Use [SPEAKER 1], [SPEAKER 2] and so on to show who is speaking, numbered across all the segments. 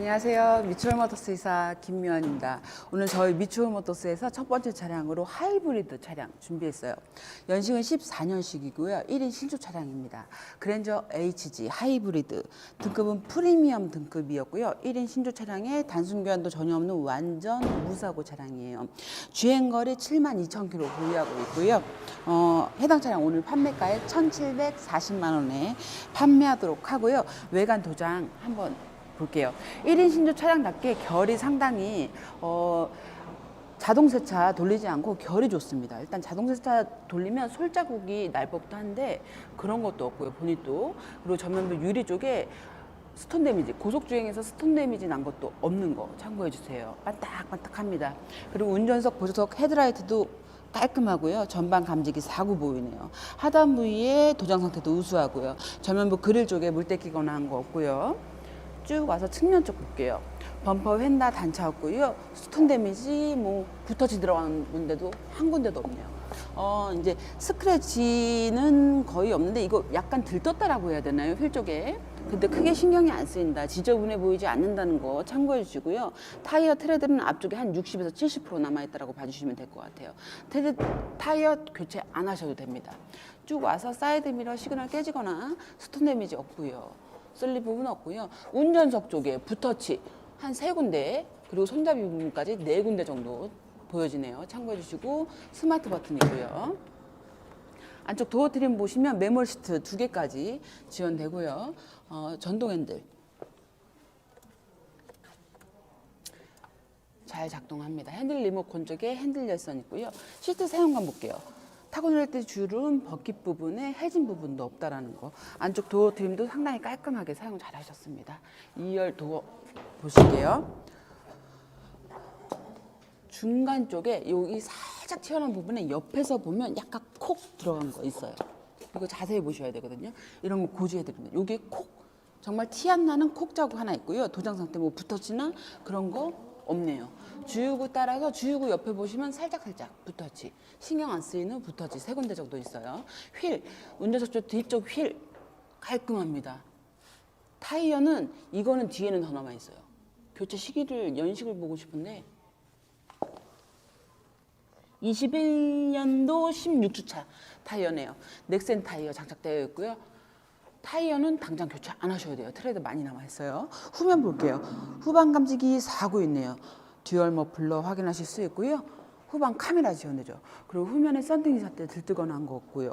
[SPEAKER 1] 안녕하세요. 미추홀 모터스 이사 김미연입니다. 오늘 저희 미추홀 모터스에서 첫 번째 차량으로 하이브리드 차량 준비했어요. 연식은 14년식이고요. 1인 신조 차량입니다. 그랜저 HG 하이브리드 등급은 프리미엄 등급이었고요. 1인 신조 차량에 단순 교환도 전혀 없는 완전 무사고 차량이에요. 주행거리 7만 2천 킬로 보유하고 있고요. 어, 해당 차량 오늘 판매가에 1,740만 원에 판매하도록 하고요. 외관 도장 한번 볼게요. 1인 신조 차량답게 결이 상당히 어, 자동 세차 돌리지 않고 결이 좋습니다. 일단 자동 세차 돌리면 솔자국이 날 법도 한데 그런 것도 없고요. 보닛도 그리고 전면부 유리 쪽에 스톤 데미지 고속 주행에서 스톤 데미지 난 것도 없는 거 참고해 주세요. 반딱반딱합니다. 그리고 운전석 보조석 헤드라이트도 깔끔하고요. 전방 감지기 4구 보이네요. 하단 부위에 도장 상태도 우수하고요. 전면부 그릴 쪽에 물때 끼거나 한 거 없고요. 쭉 와서 측면 쪽 볼게요. 범퍼 휀다 단차 없고요. 스톤 데미지 뭐 붓터치 들어간 데도 한 군데도 없네요. 어 이제 스크래치는 거의 없는데 이거 약간 들떴다라고 해야 되나요? 휠 쪽에. 근데 크게 신경이 안 쓰인다. 지저분해 보이지 않는다는 거 참고해 주시고요. 타이어 트레드는 앞쪽에 한 60에서 70% 남아 있다라고 봐주시면 될 것 같아요. 트레드 타이어 교체 안 하셔도 됩니다. 쭉 와서 사이드 미러 시그널 깨지거나 스톤 데미지 없고요. 쓸리 부분 없고요. 운전석 쪽에 붓터치 한 세 군데 그리고 손잡이 부분까지 네 군데 정도 보여지네요. 참고해 주시고 스마트 버튼이고요. 안쪽 도어 트림 보시면 메모리 시트 두 개까지 지원되고요. 어, 전동 핸들 잘 작동합니다. 핸들 리모컨 쪽에 핸들 열선 있고요. 시트 사용감 볼게요. 타고 내릴 때 줄은 버킷 부분에 해진 부분도 없다라는 거. 안쪽 도어 트림도 상당히 깔끔하게 사용 잘 하셨습니다. 2열 도어 보실게요. 중간 쪽에 여기 살짝 튀어나온 부분에 옆에서 보면 약간 콕 들어간 거 있어요. 이거 자세히 보셔야 되거든요. 이런 거 고지해 드립니다. 여기 콕 정말 티 안 나는 콕 자국 하나 있고요. 도장 상태 뭐 붙어치나 그런 거 없네요. 주유구 따라서 주유구 옆에 보시면 살짝 살짝 붙어치 신경 안 쓰이는 붙어치 세 군데 정도 있어요. 휠 운전석 쪽 뒤쪽 휠 깔끔합니다. 타이어는 이거는 뒤에는 더 남아 있어요. 교체 시기를 연식을 보고 싶은데 21년도 16주차 타이어네요. 넥센 타이어 장착되어 있고요. 타이어는 당장 교체 안 하셔야 돼요. 트레드 많이 남아 있어요. 후면 볼게요. 후방 감지기 4구 있네요. 듀얼 머플러 확인하실 수 있고요. 후방 카메라 지원되죠. 그리고 후면에 썬팅이 샀때 들뜨거나 한 거 없고요.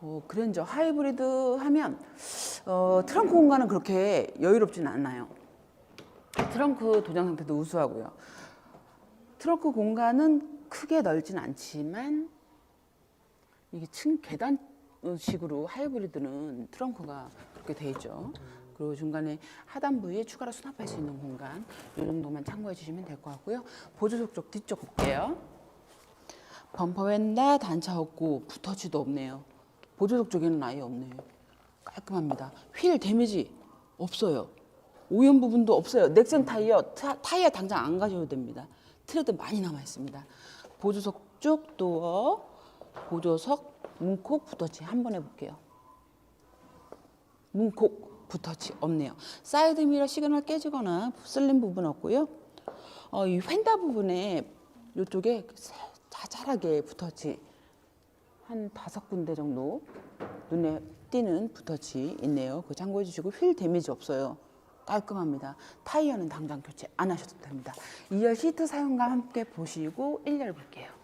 [SPEAKER 1] 어, 그랜저 하이브리드 하면 어, 트렁크 공간은 그렇게 여유롭지는 않아요. 트렁크 도장 상태도 우수하고요. 트렁크 공간은 크게 넓진 않지만 이게 층 계단식으로 하이브리드는 트렁크가 그렇게 돼 있죠. 그리고 중간에 하단 부위에 추가로 수납할 수 있는 공간 이 정도만 참고해 주시면 될 것 같고요. 보조석 쪽 뒤쪽 볼게요. 범퍼 웬다 단차 없고 붙어치도 없네요. 보조석 쪽에는 아예 없네요. 깔끔합니다. 휠 데미지 없어요. 오염 부분도 없어요. 넥센 타이어 타, 타이어 당장 안 가셔도 됩니다. 트레드 많이 남아 있습니다. 보조석 쪽 도어, 보조석 문콕 붙어치 한번 해볼게요. 문콕 붙어치 없네요. 사이드 미러 시그널 깨지거나 쓸린 부분 없고요. 어, 이 휀다 부분에 이쪽에 자잘하게 붙어치 한 다섯 군데 정도 눈에 띄는 붙어치 있네요. 그 참고해 주시고 휠 데미지 없어요. 깔끔합니다. 타이어는 당장 교체 안 하셔도 됩니다. 2열 시트 사용감 함께 보시고 1열 볼게요.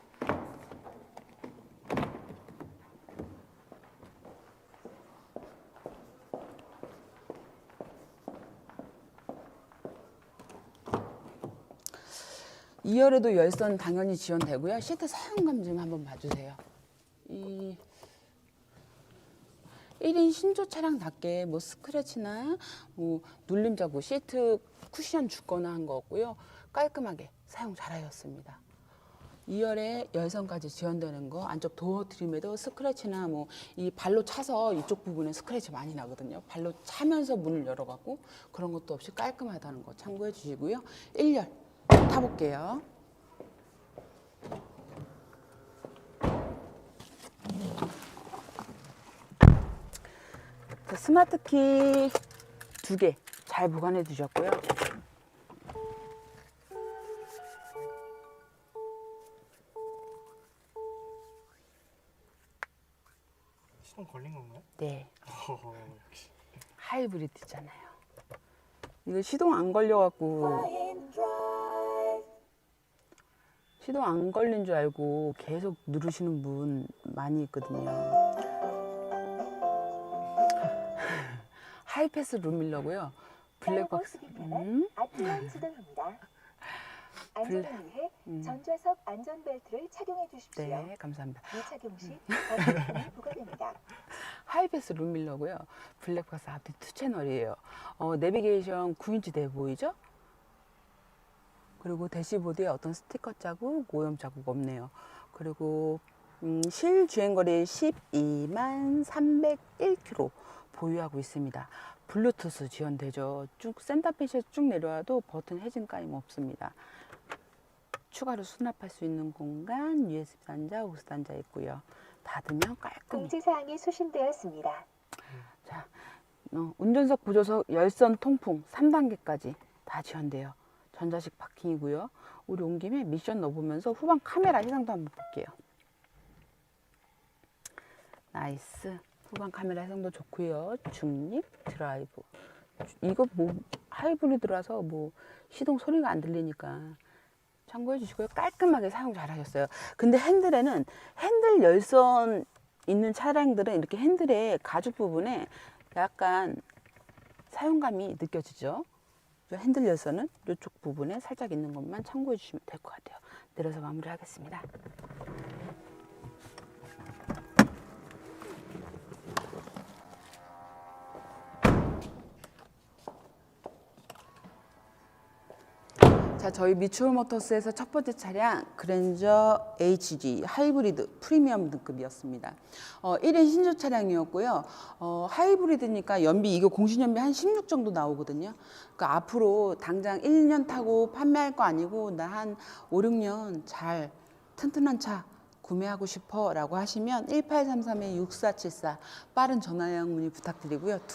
[SPEAKER 1] 이열에도 열선 당연히 지원되고요. 시트 사용감 좀 한번 봐주세요. 이 1인 신조 차량답게 뭐 스크래치나 뭐 눌림 자국 시트 쿠션 죽거나 한 거 없고요. 깔끔하게 사용 잘하셨습니다. 2열에 열선까지 지원되는 거 안쪽 도어 트림에도 스크래치나 뭐 이 발로 차서 이쪽 부분에 스크래치 많이 나거든요. 발로 차면서 문을 열어갖고 그런 것도 없이 깔끔하다는 거 참고해 주시고요. 1열 타볼게요. 스마트키 두 개 잘 보관해 두셨고요.
[SPEAKER 2] 시동 걸린 건가요? 네.
[SPEAKER 1] 하이브리드잖아요. 이거 시동 안 걸려갖고 아, 예, 예. 시동 안 걸린 줄 알고 계속 누르시는 분 많이 있거든요. 하이패스 룸밀러고요. 블랙박스. 음?
[SPEAKER 3] 안전을 위해 전좌석 안전벨트를 착용해 주십시오.
[SPEAKER 1] 네, 감사합니다.
[SPEAKER 3] 미착용 시 부과됩니다.
[SPEAKER 1] 하이패스 룸밀러고요. 블랙박스 앞뒤 투 채널이에요. 어, 내비게이션 9인치 돼 보이죠? 그리고 대시보드에 어떤 스티커 자국, 오염 자국 없네요. 그리고 음, 실 주행거리 12만 301km 보유하고 있습니다. 블루투스 지원되죠. 쭉 센터페시에서 쭉 내려와도 버튼 해진 까임 없습니다. 추가로 수납할 수 있는 공간, USB 단자, 호스 단자 있고요. 닫으면 깔끔히
[SPEAKER 3] 공지사항이 수신되었습니다.
[SPEAKER 1] 자, 어, 운전석, 보조석, 열선, 통풍 3단계까지 다 지원돼요. 전자식 파킹이고요. 우리 온 김에 미션 넣어보면서 후방 카메라 해상도 한번 볼게요. 나이스. 후방 카메라 해상도 좋고요. 중립 드라이브. 이거 뭐 하이브리드라서 뭐 시동 소리가 안 들리니까 참고해 주시고요. 깔끔하게 사용 잘 하셨어요. 근데 핸들에는 핸들 열선 있는 차량들은 이렇게 핸들의 가죽 부분에 약간 사용감이 느껴지죠. 저 핸들 열선은 이쪽 부분에 살짝 있는 것만 참고해 주시면 될 것 같아요. 내려서 마무리하겠습니다. 자, 저희 미추홀 모터스에서 첫 번째 차량 그랜저 HG 하이브리드 프리미엄 등급이었습니다. 어, 1인 신조 차량이었고요. 어, 하이브리드니까 연비 이거 공신연비 한 16 정도 나오거든요. 그러니까 앞으로 당장 1년 타고 판매할 거 아니고 나 한 5, 6년 잘 튼튼한 차 구매하고 싶어 라고 하시면 1833-6474 빠른 전화형 문의 부탁드리고요.